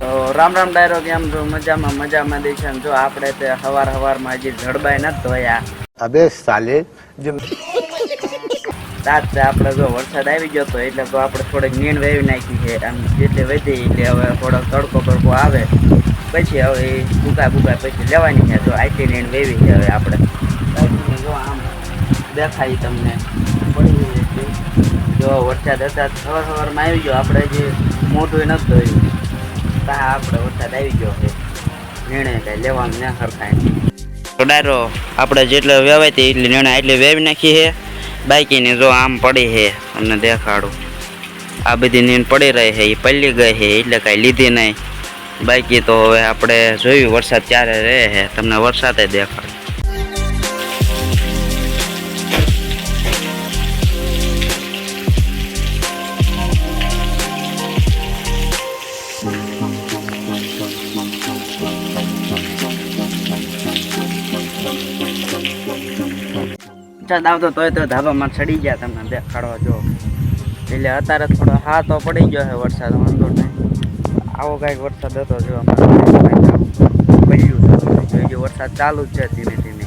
તો રામ રામ ડાયરો કેમ છો? મજામાં મજામાં દેખામ જો આપણે તે હવાર હવારમાં હજી જડબાઈ નથી ધોયા. અબે સાલે છે આપણે જો વરસાદ આવી ગયો તો એટલે તો આપણે થોડીક નીણ વેવી નાખી છે. આમ જેટલી વધી એટલે હવે થોડોક તડકો તડકો આવે. પછી હવે એ ભૂકા ભૂકા પછી લેવાની છે. તો આટલી નીણ વેવી છે હવે આપણે. જો આમ દેખાય તમને. પડી જો વરસાદ હતા સવાર સવારમાં આવી ગયો આપણે જે મોટું નથી ધોયું. તા આપણે વરસાદ આવી ગયો છે. નિર્ણય કાંઈ લેવાનું ના સરખાય ડાયરો આપણે જેટલે વેવાય તે એટલી નિર્ણય એટલી વેવી નાખી છે. બાકીની જો આમ પડી છે તમને દેખાડું. આ બધી નીંદ પડી રહી છે, એ પલ્લી ગઈ છે, એટલે કાંઈ લીધી નહીં. બાકી તો હવે આપણે જોયું વરસાદ ક્યારે રહે છે, તમને વરસાદે દેખાડું. વરસાદ આવતો તોય તો ધાબામાં ચડી ગયા તમને દેખાડવા જો. એટલે અત્યારે થોડો હા તો પડી ગયો છે વરસાદ, વાંધો નહીં. આવો કાંઈક વરસાદ હતો જો અમારે પડ્યું છે. જો વરસાદ ચાલુ છે ધીમે ધીમે.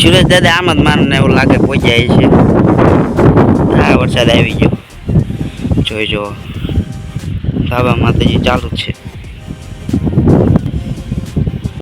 સુરેશ દાદા, આમ જ મારને એવું લાગે પહોંચાય છે. હા, વરસાદ આવી ગયો. જોઈ જો ધાબા માતાજી ચાલુ છે.